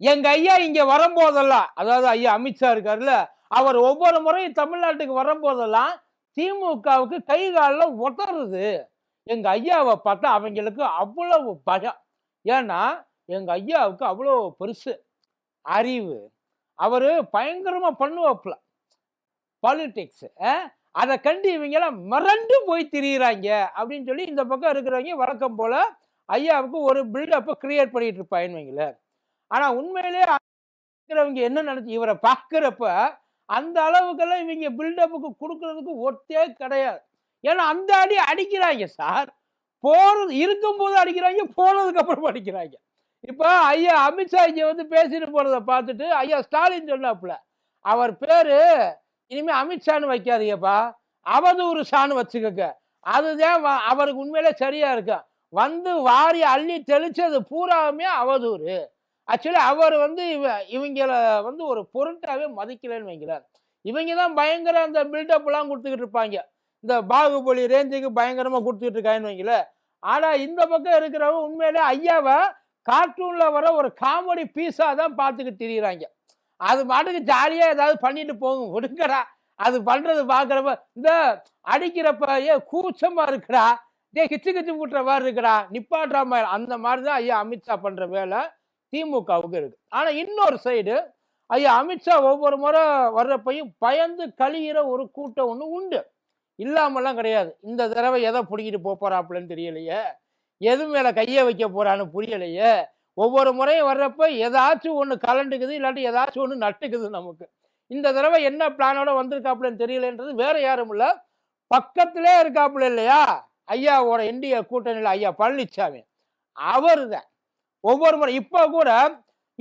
எங்க ஐயா இங்க வரும்போதெல்லாம் அதாவது ஐயா அமித்ஷா இருக்காருல்ல அவர் ஒவ்வொரு முறையும் தமிழ்நாட்டுக்கு வரும்போதெல்லாம் திமுகவுக்கு கை காலில் உதறுது. எங்க ஐயாவை பார்த்தா அவங்களுக்கு அவ்வளவு பயம். ஏன்னா எங்க ஐயாவுக்கு அவ்வளோ பெருசு அறிவு. அவர் பயங்கரமா பண்ணுவாப்புல பாலிடிக்ஸ் அதை கண்டு இவங்கெல்லாம் மிரண்டு போய் திரியிறாங்க அப்படின்னு சொல்லி இந்த பக்கம் இருக்கிறவங்க வழக்கம் போல ஐயாவுக்கு ஒரு பில்டப்பை கிரியேட் பண்ணிட்டு இருப்பாங்கன்னு வைங்களேன். ஆனா உண்மையிலே இருக்கிறவங்க என்ன நினைச்சு இவரை பார்க்குறப்ப அந்த அளவுக்கெல்லாம் இவங்க பில்டப்புக்கு கொடுக்கறதுக்கு ஒத்தே கிடையாது. ஏன்னா அந்த அடி அடிக்கிறாங்க சார். போறது இருக்கும்போது அடிக்கிறாங்க போனதுக்கு அப்புறம் அடிக்கிறாங்க. இப்போ ஐயா அமித்ஷா வந்து பேசிட்டு போறதை பார்த்துட்டு ஐயா ஸ்டாலின் சொன்னாப்புல அவர் பேரு இனிமே அமித்ஷான்னு வைக்காதீங்கப்பா. அவதூறு ஷான்னு வச்சுக்கோங்க. அதுதான் அவருக்கு உண்மையிலே சரியா இருக்கும் வந்து வாரி அள்ளி தெளிச்சது பூராவுமே அவதூறு. ஆக்சுவலி அவர் வந்து இவ இவங்கள வந்து ஒரு பொருட்டாவே மதிக்கலைன்னு வைக்கிறார் இவங்க தான் பயங்கர அந்த பில்டப்லாம் கொடுத்துக்கிட்டு இருப்பாங்க. இந்த பாகுபலி ரேஞ்சுக்கு பயங்கரமாக கொடுத்துக்கிட்டு இருக்காங்கன்னு வைங்களேன். ஆனால் இந்த பக்கம் இருக்கிறவங்க உண்மையிலே ஐயாவை கார்ட்டூனில் வர ஒரு காமெடி பீஸாக தான் பார்த்துக்கிட்டு திரியிறாங்க. அது பாட்டுக்கு ஜாலியாக ஏதாவது பண்ணிட்டு போகும் விடுங்கடா அது பண்ணுறது பார்க்குறப்ப இந்த அடிக்கிறப்ப ஏ கூச்சமாக இருக்குடா. டே கிச்சு கிச்சு கூட்டுற மாதிரி இருக்குடா. நிப்பாட்டுற மாதிரி அந்த மாதிரி தான் ஐயா அமித்ஷா பண்ணுற வேலை. திமுகவுக்கு இருக்கு. ஆனா இன்னொரு சைடு ஐயா அமித்ஷா ஒவ்வொரு முறை வர்றப்பையும் பயந்து கழியிற ஒரு கூட்டம் ஒன்று உண்டு. இல்லாமலாம் கிடையாது. இந்த தடவை எதை பிடிக்கிட்டு போப் போறாப்புலன்னு தெரியலையே? எது மேலே கையை வைக்க போறான்னு புரியலையே? ஒவ்வொரு முறையும் வர்றப்ப ஏதாச்சும் ஒன்று கலண்டுக்குது இல்லாட்டி ஏதாச்சும் ஒன்று நட்டுக்குது நமக்கு. இந்த தடவை என்ன பிளானோட வந்திருக்காப்புலன்னு தெரியலன்றது வேற யாரும் இல்லை. பக்கத்திலே இருக்காப்புல இல்லையா? ஐயாவோட இந்திய கூட்டணியில் ஐயா பழனிசாமி அவர் தான் ஒவ்வொரு முறை. இப்போ கூட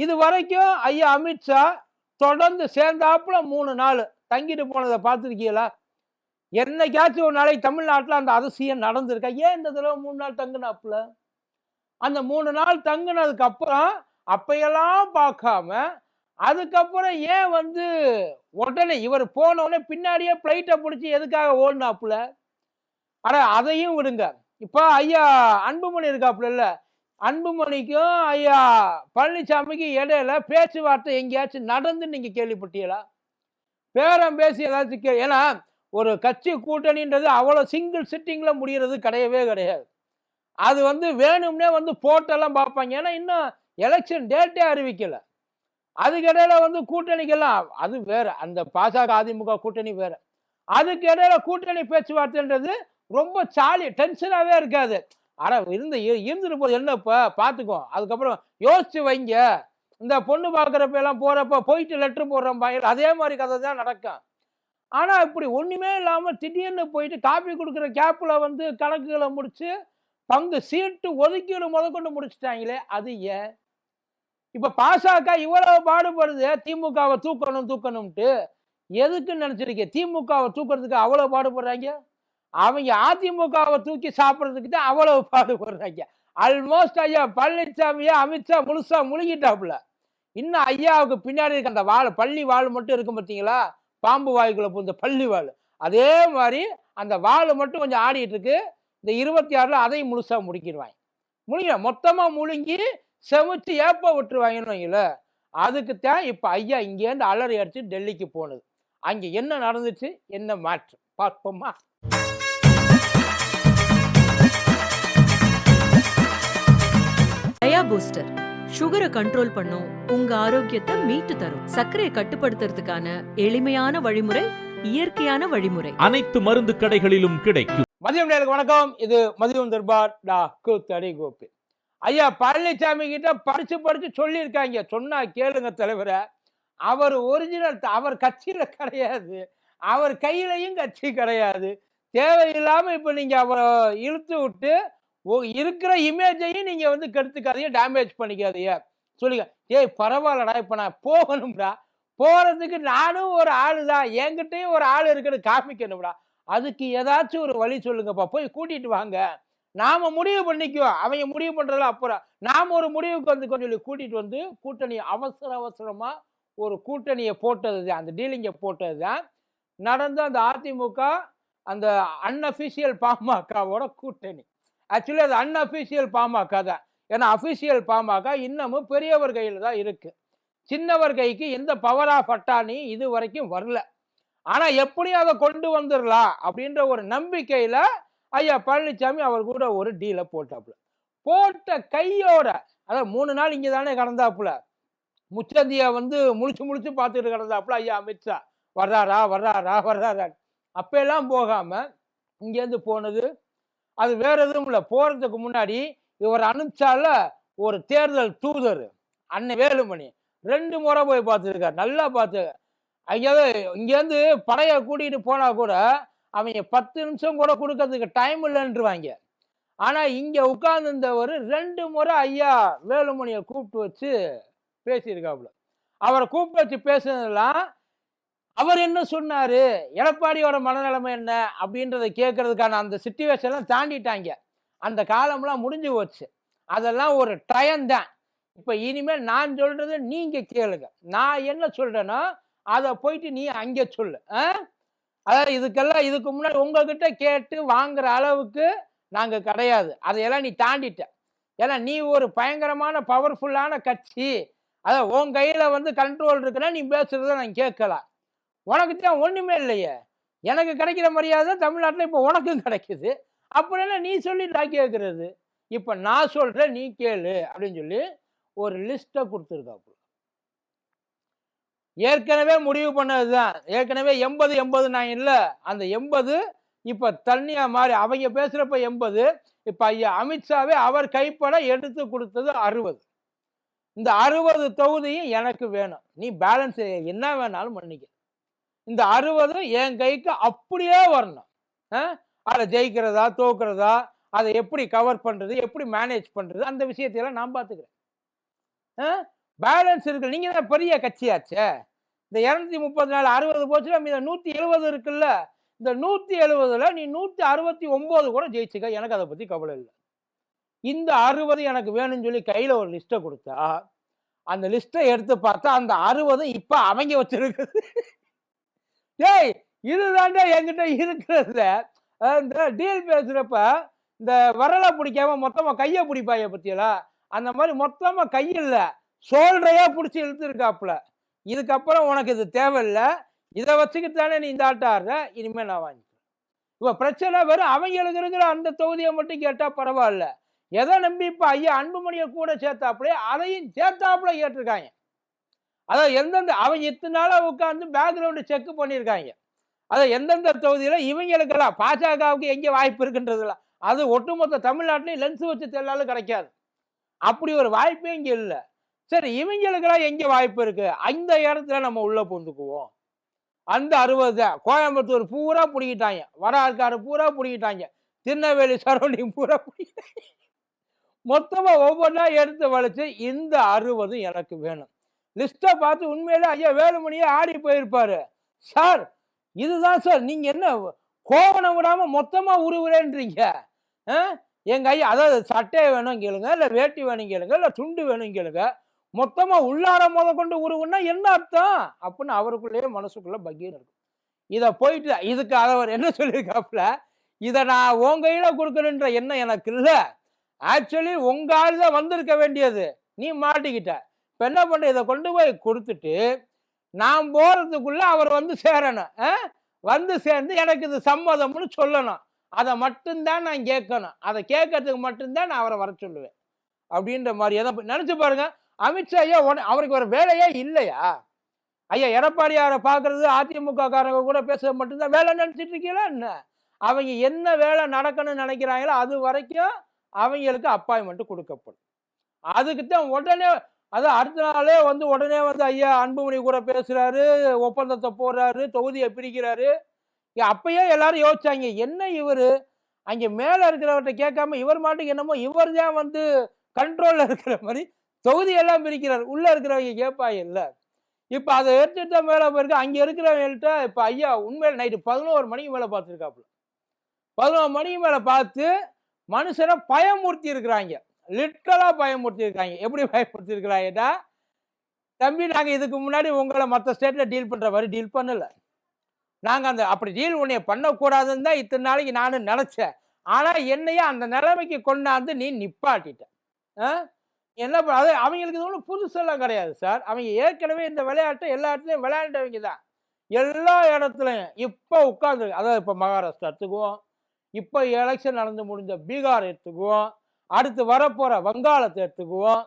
இது வரைக்கும் ஐயா அமித்ஷா தொடர்ந்து சேர்ந்தாப்புல மூணு நாள். தங்கிட்டு போனதை பார்த்துருக்கீங்களா? என்னைக்காச்சும் ஒரு நாளைக்கு தமிழ்நாட்டில் அந்த அதிசயம் நடந்திருக்கா? ஏன் இந்த தடவை மூணு நாள் தங்குனாப்புல? அந்த மூணு நாள் தங்குனதுக்கு அப்புறம் அப்பையெல்லாம் பார்க்காம அதுக்கப்புறம் ஏன் வந்து உடனே இவர் போன உடனே பின்னாடியே பிளைட்டை பிடிச்சி எதுக்காக ஓடினாப்புல? ஆனால் அதையும் விடுங்க. இப்போ ஐயா அன்புமணி இருக்காப்புல இல்லை அன்புமணிக்கும் ஐயா பழனிசாமிக்கும் இடையில பேச்சுவார்த்தை எங்கேயாச்சும் நடந்து நீங்க கேள்விப்பட்டீங்களா? பேரம் பேசி ஏதாச்சும் கே ஏன்னா ஒரு கட்சி கூட்டணின்றது அவ்வளோ சிங்கிள் சிட்டிங்கில் முடிகிறது கிடையவே கிடையாது. அது வந்து வேணும்னே வந்து போட்டெல்லாம் பார்ப்பாங்க. ஏன்னா இன்னும் எலெக்ஷன் டேட்டே அறிவிக்கலை. அதுக்கிடையில் வந்து கூட்டணிக்கெல்லாம் அது வேற. அந்த பாஜக அதிமுக கூட்டணி வேற. அதுக்கு இடையில கூட்டணி பேச்சுவார்த்தைன்றது ரொம்ப சாலி டென்ஷனாகவே இருக்காது. அட இருந்த இருந்துட்டு போது என்னப்பா? பார்த்துக்கோ அதுக்கப்புறம் யோசிச்சு வைங்க. இந்த பொண்ணு பார்க்குறப்ப எல்லாம் போகிறப்ப போயிட்டு லெட்ரு போடுறோம் பாயில் அதே மாதிரி கதை தான் நடக்கும். ஆனால் இப்படி ஒன்றுமே இல்லாமல் திடீர்னு போயிட்டு காப்பி கொடுக்குற கேப்பில் வந்து கணக்குகளை முடித்து பங்கு சீட்டு ஒதுக்கீடு முதற்கொண்டு முடிச்சிட்டாங்களே அது ஏன்? இப்போ பாசக இவ்வளவு பாடுபடுது திமுகவை தூக்கணும் தூக்கணும்ட்டு. எதுக்குன்னு நினச்சிருக்கேன் திமுகவை தூக்குறதுக்கு அவ்வளோ பாடுபடுறாங்க? அவங்க அதிமுகவை தூக்கி சாப்பிட்றதுக்கு தான் அவ்வளவு பாடுபடுறாங்க. ஆல்மோஸ்ட் ஐயா பழனிசாமியா அமித்ஷா முழுசா முழுகிட்டாப்புல. இன்னும் ஐயாவுக்கு பின்னாடி இருக்க அந்த வாழ் பள்ளி வாள் மட்டும் இருக்கும் பார்த்தீங்களா? பாம்பு வாய்க்குள்ள புந்த பள்ளி வாள் அதே மாதிரி அந்த வாழ் மட்டும் கொஞ்சம் ஆடிட்டு இருக்கு. இந்த இருபத்தி ஆறுல அதையும் முழுசா முடிக்கிடுவாங்க. முழுங்க மொத்தமா முழுங்கி செமிச்சு ஏப்ப விட்டுருவாங்கன்னு வைங்கள அதுக்கு தான் இப்போ ஐயா இங்கேருந்து அலறி அடிச்சு டெல்லிக்கு போனது. அங்கே என்ன நடந்துச்சு? என்ன மாற்று பார்ப்போமா. டயா பூஸ்டர். சுகரை கண்ட்ரோல் பண்ணும் உங்க ஆரோக்கியத்தை மீட்டு தரும். சர்க்கரையை கட்டுப்படுத்துறதுக்கான எளிமையான வழிமுறை இயற்கையான வழிமுறை. அனைத்து மருந்து கடைகளிலும் கிடைக்கும். மதியம் நேருக்கு வணக்கம். இது மதியம் தர்பார் டா தடி கோபி. ஐயா பழனிசாமி கிட்ட படிச்சு படிச்சு சொல்லியிருக்காங்க. சொன்னா கேளுங்க தலைவரை. அவர் ஒரிஜினல் அவர் கட்சியில கிடையாது. அவர் கையிலையும் கட்சி கிடையாது. தேவையில்லாம இப்ப நீங்க அவரை இழுத்து விட்டு இருக்கிற இமேஜையும் நீங்கள் வந்து கெடுத்துக்காதீங்க டேமேஜ் பண்ணிக்காதீங்க. சொல்லுங்க ஏய் பரவாயில்லடா இப்போ நான் போகணும்டா. போகிறதுக்கு நானும் ஒரு ஆள் தான் என்கிட்டயும் ஒரு ஆள் இருக்குன்னு காமிக்கணும்டா. அதுக்கு ஏதாச்சும் ஒரு வழி சொல்லுங்கப்பா. போய் கூட்டிகிட்டு வாங்க. நாம் முடிவு பண்ணிக்குவோம். அவங்க முடிவு பண்ணுறதுல அப்புறம் நாம் ஒரு முடிவுக்கு வந்து கொஞ்சம் சொல்லி வந்து கூட்டணி அவசர அவசரமாக ஒரு கூட்டணியை போட்டது தான். அந்த டீலிங்கை போட்டது தான். நடந்த அந்த அதிமுக அந்த அன்அஃபிஷியல் பாமகவோட கூட்டணி. ஆக்சுவலி அது அன்அஃபிஷியல் பாமக தான். ஏன்னா அஃபிஷியல் பாமக இன்னமும் பெரியவர் கையில் தான் இருக்குது சின்னவர் கைக்கு எந்த பவர் ஆஃப் அட்டானி இது வரைக்கும் வரல. ஆனால் எப்படியும் அதை கொண்டு வந்துடலாம் அப்படின்ற ஒரு நம்பிக்கையில் ஐயா பழனிசாமி அவர் கூட ஒரு டீலை போட்டாப்புல. போட்ட கையோட அதாவது மூணு நாள் இங்கே தானே கடந்தாப்புல. முச்சந்தியை வந்து முழிச்சு முழிச்சு பார்த்துட்டு கிடந்தாப்புல ஐயா அமித்ஷா. வர்றாரா வர்றாரா வர்றாரா அப்பெல்லாம் போகாமல் இங்கேருந்து போனது அது வேற எதுவும் இல்லை. போகிறதுக்கு முன்னாடி இவர் அனுப்பிச்சால ஒரு தேர்தல் தூதர் அன்னை வேலுமணி. ரெண்டு முறை போய் பார்த்துருக்காரு. நல்லா பார்த்து அங்கேயாவது இங்கேருந்து படையை கூட்டிகிட்டு போனால் கூட அவங்க பத்து நிமிஷம் கூட கொடுக்கறதுக்கு டைம் இல்லைன்றவாங்க. ஆனால் இங்கே உட்கார்ந்துருந்தவர் ரெண்டு முறை ஐயா வேலுமணியை கூப்பிட்டு வச்சு பேசியிருக்காப்புல. அவரை கூப்பிட்டு வச்சு பேசுனதெல்லாம் அவர் என்ன சொன்னார்? எடப்பாடியோட மனநிலைமை என்ன? அப்படின்றத கேட்கறதுக்கான அந்த சுச்சுவேஷன்லாம் தாண்டிட்டாங்க. அந்த காலம்லாம் முடிஞ்சு போச்சு. அதெல்லாம் ஒரு டயம் தான். இப்போ இனிமேல் நான் சொல்றதை நீங்கள் கேளுங்க. நான் என்ன சொல்கிறேனோ அதை போயிட்டு நீ அங்கே சொல்லு. ஆ? அதாவது இதுக்கெல்லாம் இதுக்கு முன்னாடி உங்ககிட்ட கேட்டு வாங்குற அளவுக்கு நாங்கள் கிடையாது. அதையெல்லாம் நீ தாண்டிட்ட. ஏன்னா நீ ஒரு பயங்கரமான பவர்ஃபுல்லான கட்சி. அதான் உன் கையில் வந்து கண்ட்ரோல் இருக்குன்னா நீ பேசுறத நான் கேட்கலாம் உனக்கு தான் ஒன்றுமே இல்லையே. எனக்கு கிடைக்கிற மரியாதை தமிழ்நாட்டில் இப்போ உனக்கும் கிடைக்குது. அப்படின்னா நீ சொல்லி நான் கேட்குறது இப்போ நான் சொல்கிறேன் நீ கேளு அப்படின்னு சொல்லி ஒரு லிஸ்ட்டை கொடுத்துருக்காப்பு ஏற்கனவே முடிவு பண்ணது தான் ஏற்கனவே எண்பது எண்பது நான் இல்லை. அந்த எண்பது இப்போ தண்ணியாக மாறி அவங்க பேசுகிறப்ப எண்பது இப்போ ஐயா அமித்ஷாவே அவர் கைப்பட எடுத்து கொடுத்தது அறுபது. இந்த அறுபது தொகுதியும் எனக்கு வேணும். நீ பேலன்ஸ் என்ன வேணாலும் பண்ணிக்க. இந்த அறுபதும் என் கைக்கு அப்படியே வரணும். அதை ஜெயிக்கிறதா தோக்குறதா அதை எப்படி கவர் பண்ணுறது எப்படி மேனேஜ் பண்ணுறது அந்த விஷயத்தையெல்லாம் நான் பார்த்துக்கிறேன். பேலன்ஸ் இருக்கு. நீங்கள் தான் பெரிய கட்சியாச்சே. இந்த இரநூத்தி முப்பத்தி நாலு அறுபது போச்சுன்னா மீத நூற்றி எழுபது இருக்குல்ல. இந்த நூற்றி எழுபதுல நீ நூற்றி அறுபத்தி ஒம்பது கூட ஜெயிச்சுக்க. எனக்கு அதை பற்றி கவலை இல்லை. இந்த அறுபது எனக்கு வேணும்னு சொல்லி கையில் ஒரு லிஸ்ட்டை கொடுத்தா அந்த லிஸ்ட்டை எடுத்து பார்த்தா அந்த அறுபது இப்போ அவங்க வச்சிருக்குது. டேய் இதுதான்டா என்கிட்ட இருக்கிறதுல. இந்த டீல் பேசுகிறப்ப இந்த வரலை பிடிக்காம மொத்தமாக கையை பிடிப்பாய பற்றியெல்லாம் அந்த மாதிரி மொத்தமாக கையில் சோல்றையாக பிடிச்சி இழுத்துருக்காப்புல. இதுக்கப்புறம் உனக்கு இது தேவையில்லை. இதை வச்சுக்கிட்டானே நீ இந்த ஆட்ட ஆடுற. இனிமேல் நான் வாங்கிக்கிறேன். இப்போ பிரச்சனை வெறும் அவங்களுக்கு இருக்கிற அந்த தொகுதியை மட்டும் கேட்டால் பரவாயில்ல. எதை நம்பி இப்போ ஐயா அன்புமணியை கூட சேர்த்தாப்புலையே அதையும் சேர்த்தாப்புல கேட்டிருக்காங்க அதான் எந்தெந்த அவங்க இத்தனை நாளாக உட்காந்து பேக்ரவுண்டு செக் பண்ணியிருக்காங்க. அதான் எந்தெந்த தொகுதியில் இவங்களுக்கெல்லாம் பாஜகவுக்கு எங்கே வாய்ப்பு இருக்குன்றதுலாம். அது ஒட்டுமொத்த தமிழ்நாட்டிலையும் லென்ஸ் வச்சு தெல்லாலும் கிடைக்காது. அப்படி ஒரு வாய்ப்பே இங்கே இல்லை. சரி இவங்களுக்கெல்லாம் எங்கே வாய்ப்பு இருக்குது அந்த இடத்துல நம்ம உள்ளே பூந்துக்குவோம். அந்த அறுபது தான் கோயம்புத்தூர் பூரா பிடிக்கிட்டாங்க வடார்காடு பூரா பிடிக்கிட்டாங்க திருநெல்வேலி சரௌண்டிங் பூரா பிடிக்கிட்டாங்க மொத்தமாக ஒவ்வொன்றா எடுத்து வளைச்சு இந்த அறுபதும் எனக்கு வேணும். லிஸ்ட்டை பார்த்து உண்மையிலே ஐயா வேலுமணியே ஆடி போயிருப்பாரு. சார் இதுதான் சார் நீங்கள் என்ன கோவணம் விடாமல் மொத்தமாக உருவுறேன்றீங்க? ஆ? ஐயா அதாவது சட்டையை வேணும் கேளுங்க இல்லை வேட்டி வேணும் கேளுங்க இல்லை துண்டு வேணும் கேளுங்க மொத்தமாக உள்ளார முத கொண்டு உருவுன்னா என்ன அர்த்தம்? அப்படின்னு அவருக்குள்ளேயே மனசுக்குள்ளே பகீர் இருக்கும். இதை போயிட்டு இதுக்கு அவர் என்ன சொல்லியிருக்காப்புல இதை நான் உன் கையில் கொடுக்குறேன்ற எண்ணம் எனக்கு இல்லை. ஆக்சுவலி உங்க ஆள் தான் வந்திருக்க வேண்டியது. நீ மாட்டிக்கிட்ட. இப்போ என்ன பண்ண இதை கொண்டு போய் கொடுத்துட்டு நான் போகிறதுக்குள்ளே அவர் வந்து சேரணும். ஆ? வந்து சேர்ந்து எனக்கு இது சம்மதம்னு சொல்லணும். அதை மட்டும்தான் நான் கேட்கணும். அதை கேட்கறதுக்கு மட்டும்தான் நான் அவரை வர சொல்லுவேன். அப்படின்ற மாதிரி எதை நினச்சி பாருங்க. அமித்ஷா ஐயா உடனே- அவருக்கு ஒரு வேலையே இல்லையா? ஐயா எடப்பாடியாரை பார்க்கறது அதிமுக காரங்க கூட பேச மட்டும்தான் வேலை நினச்சிட்டு இருக்கீங்களா என்ன? அவங்க என்ன வேலை நடக்கணும்னு நினைக்கிறாங்களோ அது வரைக்கும் அவங்களுக்கு அப்பாயின்மெண்ட் கொடுக்கப்படும். அதுக்கு தான் உடனே அது அடுத்த நாளே வந்து உடனே வந்து ஐயா அன்புமணி கூட பேசுறாரு ஒப்பந்தத்தை போடுறாரு தொகுதியை பிரிக்கிறாரு. அப்பயே எல்லாரும் யோசிச்சாங்க என்ன இவர்? அங்கே மேலே இருக்கிறவர்கிட்ட கேட்காம இவர் மாட்டுக்கு என்னமோ இவர் தான் வந்து கண்ட்ரோலில் இருக்கிற மாதிரி தொகுதியெல்லாம் பிரிக்கிறார். உள்ளே இருக்கிறவங்க கேட்பாங்க இல்லை. இப்போ அதை எடுத்துட்டு மேலே போயிருக்கு. அங்கே இருக்கிறவங்கள்ட்ட இப்போ ஐயா உண்மையில் நைட்டு பதினோரு மணிக்கு மேலே பார்த்துருக்காப்புல. பதினோரு மணிக்கு மேலே பார்த்து மனுஷனை பயமுறுத்தி இருக்கிறாங்க லிட்டரலா பயமுறுத்திருக்காங்க எப்படி பயமுறுத்திருக்கிறாங்கடா தம்பி நாங்கள் இதுக்கு முன்னாடி உங்களை மற்ற ஸ்டேட்டில் டீல் பண்ணுற மாதிரி டீல் பண்ணலை. நாங்கள் அந்த அப்படி டீல் உன்னைய பண்ணக்கூடாதுன்னு தான் இத்தனை நாளைக்கு நானும் நினச்சேன். ஆனால் என்னையே அந்த நிலைமைக்கு கொண்டாந்து நீ நிப்பாட்டிட்ட. என்ன ப- அது அவங்களுக்கு இது ஒன்றும் புதுசெல்லாம் கிடையாது சார். அவங்க ஏற்கனவே இந்த விளையாட்டை எல்லா இடத்துலையும் விளையாண்டவங்க தான். எல்லா இடத்துலையும் இப்போ உட்காந்து அதாவது இப்போ மகாராஷ்டிரா எடுத்துக்குவோம். இப்போ எலெக்ஷன் நடந்து முடிஞ்ச பீகார் எடுத்துக்குவோம். அடுத்து வரப்போகிற வங்காளத்தை எடுத்துக்குவோம்.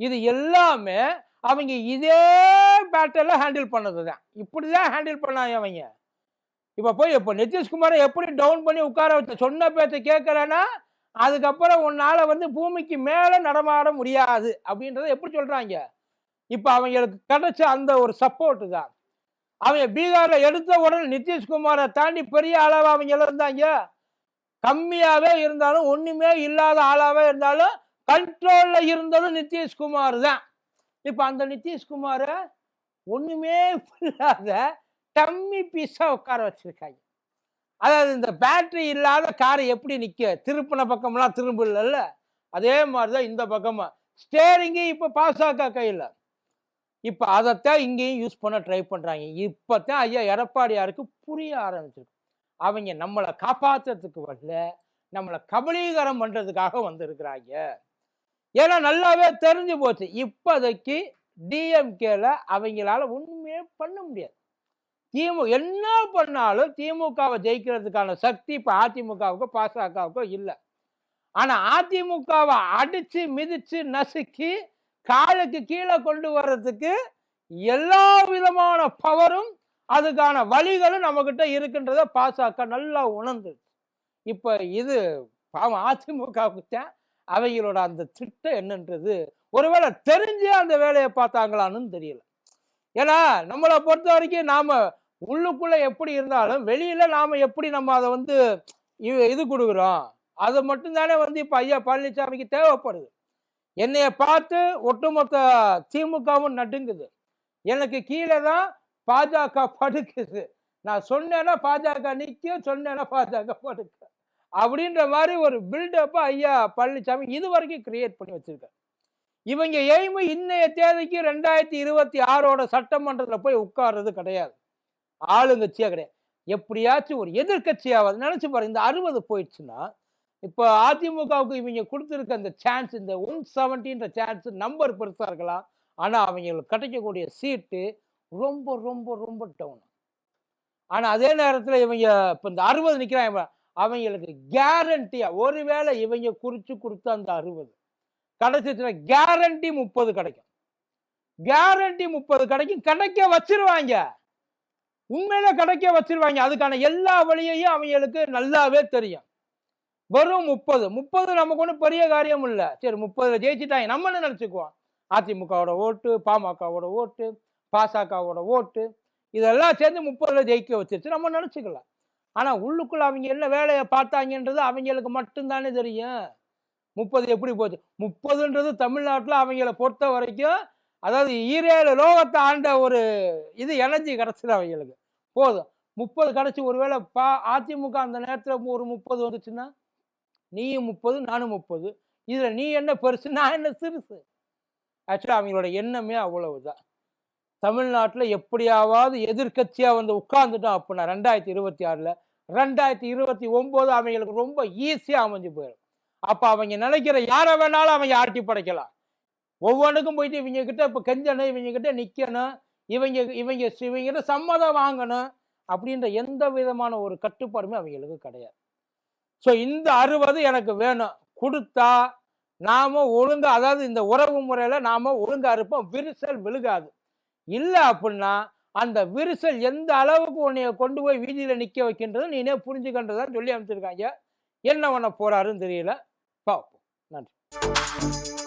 இது எல்லாமே அவங்க இதே பேட்டரில் ஹேண்டில் பண்ணது தான் இப்படி தான் ஹேண்டில் பண்ணாங்க அவங்க. இப்போ போய் இப்போ நிதிஷ்குமாரை எப்படி டவுன் பண்ணி உட்கார வச்ச சொன்ன பேச்சை கேட்குறேன்னா அதுக்கப்புறம் உன்னால் வந்து பூமிக்கு மேலே நடமாட முடியாது அப்படின்றத எப்படி சொல்கிறாங்க இப்போ அவங்களுக்கு கிடைச்ச அந்த ஒரு சப்போர்ட்டு தான். அவங்க பீகாரில் எடுத்த உடனே நிதிஷ்குமாரை தாண்டி பெரிய அளவு அவங்க எல்லாம் இருந்தாங்க. கம்மியாவே இருந்தாலும் ஒண்ணுமே இல்லாத ஆளாவே இருந்தாலும் கண்ட்ரோல்ல இருந்ததும் நிதிஷ்குமார் தான். இப்போ அந்த நிதிஷ்குமாரை ஒண்ணுமே இல்லாத டம்மி பீஸா உட்கார வச்சிருக்காங்க. அதாவது இந்த பேட்டரி இல்லாத காரை எப்படி நிக்க திருப்பின பக்கம்லாம் இல்லைல்ல அதே மாதிரி தான் இந்த பக்கமா. ஸ்டேரிங்கு இப்போ பாசாக்கா கையில். இப்போ அதைத்தான் இங்கேயும் யூஸ் பண்ண ட்ரை பண்ணுறாங்க இப்போ தான் ஐயா எடப்பாடியாருக்கு புரிய ஆரம்பிச்சிருக்கு. அவங்க நம்மளை காப்பாற்றுறதுக்கு வரல நம்மளை கபலீகரம் பண்ணுறதுக்காக வந்திருக்கிறாங்க. ஏன்னா நல்லாவே தெரிஞ்சு போச்சு. இப்போதைக்கு டிஎம்கேல அவங்களால ஒன்றுமே பண்ண முடியாது. திமு என்ன பண்ணாலும் திமுகவை ஜெயிக்கிறதுக்கான சக்தி இப்போ அதிமுகவுக்கோ பாசகவுக்கோ இல்லை. ஆனால் அதிமுகவை அடித்து மிதித்து நசுக்கி காலுக்கு கீழே கொண்டு வர்றதுக்கு எல்லா விதமான பவரும் அதுக்கான வழிகளும் நம்மக்கிட்ட இருக்குன்றத பாசக நல்லா உணர்ந்து இப்போ இது பாவம் அதிமுகவுக்கு தான் அவங்களோட அந்த திட்டம் என்னன்றது ஒருவேளை தெரிஞ்சே அந்த வேலையை பார்த்தாங்களான்னு தெரியல. ஏன்னா நம்மளை பொறுத்த வரைக்கும் நாம் உள்ளுக்குள்ளே எப்படி இருந்தாலும் வெளியில் நாம் எப்படி நம்ம அதை வந்து இது கொடுக்குறோம் அது மட்டும்தானே வந்து இப்போ ஐயா பழனிசாமிக்கு தேவைப்படுது. என்னைய பார்த்து ஒட்டுமொத்த திமுகவும் நடுங்குது. எனக்கு கீழே தான் பாஜக படுக்குது. நான் சொன்னேன்னா பாஜக நிற்கும் சொன்னேன்னா பாஜக படுக்க. அப்படின்ற மாதிரி ஒரு பில்டப்பை ஐயா பழனிசாமி இது வரைக்கும் கிரியேட் பண்ணி வச்சிருக்காரு. இவங்க எய்மு இன்னைய தேதிக்கு ரெண்டாயிரத்தி இருபத்தி ஆறோட சட்டமன்றத்தில் போய் உட்கார்றது கிடையாது. ஆளுங்கட்சியாக கிடையாது. எப்படியாச்சும் ஒரு எதிர்கட்சியாவது நினச்சி பாருங்க இந்த அறுபது போயிடுச்சுன்னா இப்போ அதிமுகவுக்கு இவங்க கொடுத்துருக்க அந்த சான்ஸ் இந்த ஒன் செவன்டின்ற சான்ஸ் நம்பர் பெருசாக இருக்கலாம். ஆனால் அவங்களுக்கு கிடைக்கக்கூடிய சீட்டு ரொம்ப ரொம்ப ரொம்ப டவுன் ஆனால் அதே நேரத்தில் இவங்க இப்போ இந்த அறுபது நிற்கிறாங்க அவங்களுக்கு கேரண்டியாக ஒருவேளை இவங்க குறித்து கொடுத்த அந்த அறுபது. கிடைச்சிச்சுன்னா கேரண்டி முப்பது கிடைக்கும். கேரண்டி முப்பது கிடைக்கும். கிடைக்க வச்சிருவாங்க. உண்மையில கிடைக்க வச்சிருவாங்க. அதுக்கான எல்லா வழியையும் அவங்களுக்கு நல்லாவே தெரியும். வெறும் முப்பது. முப்பது நமக்கு ஒன்றும் பெரிய காரியம் இல்லை. சரி முப்பதுல ஜெயிச்சுட்டாங்க. நம்ம என்ன நினச்சிக்குவோம்? அதிமுகவோட ஓட்டு பாமகவோட ஓட்டு பாசகவோட ஓட்டு இதெல்லாம் சேர்ந்து முப்பதுல ஜெயிக்க வச்சிருச்சு. நம்ம நினச்சிக்கலாம் ஆனால் உள்ளுக்குள்ள அவங்க என்ன வேலையை பார்த்தாங்கன்றது அவங்களுக்கு மட்டும்தானே தெரியும். முப்பது எப்படி போச்சு? முப்பதுன்றது தமிழ்நாட்டில் அவங்கள பொறுத்த வரைக்கும் அதாவது ஈரேழு லோகத்தை ஆண்ட ஒரு இது எனர்ஜி கிடச்சிது அவங்களுக்கு. போதும். முப்பது கிடச்சி ஒருவேளை பா அதிமுக அந்த நேரத்தில் ஒரு முப்பது வந்துச்சுன்னா நீயும் முப்பது நானும் முப்பது. இதில் நீ என்ன பெருசு நான் என்ன சிறுசு? ஆக்சுவலாக அவங்களோட எண்ணமே அவ்வளவுதான். தமிழ்நாட்டில் எப்படியாவது எதிர்க்கட்சியாக வந்து உட்கார்ந்துட்டோம் அப்படின்னா ரெண்டாயிரத்தி இருபத்தி ஆறில் ரெண்டாயிரத்தி இருபத்தி ஒம்போது அவங்களுக்கு ரொம்ப ஈஸியாக அமைஞ்சு போயிடும். அப்போ அவங்க நினைக்கிற யாரை வேணாலும் அவங்க ஆட்டி படைக்கலாம். ஒவ்வொன்றுக்கும் போயிட்டு இவங்க கிட்ட இப்போ கெஞ்சணும் இவங்க கிட்ட நிற்கணும் இவங்க இவங்க இவங்கிட்ட சம்மதம் வாங்கணும் அப்படின்ற எந்த விதமான ஒரு கட்டுப்பாடுமே அவங்களுக்கு கிடையாது. ஸோ இந்த அறுபது எனக்கு வேணும். கொடுத்தா நாம ஒழுங்காக அதாவது இந்த உறவு முறையில் நாம ஒழுங்காக இருப்போம். விரிசல் விழுகாது. இல்லை அப்படின்னா அந்த விரிசல் எந்த அளவுக்கு உன்னைய கொண்டு போய் வீதியில் நிற்க வைக்கின்றது நீனே புரிஞ்சுக்கன்றதான் சொல்லி அமைச்சிருக்காங்க என்ன பண்ண போறாருன்னு தெரியல. பார்ப்போம் நன்றி.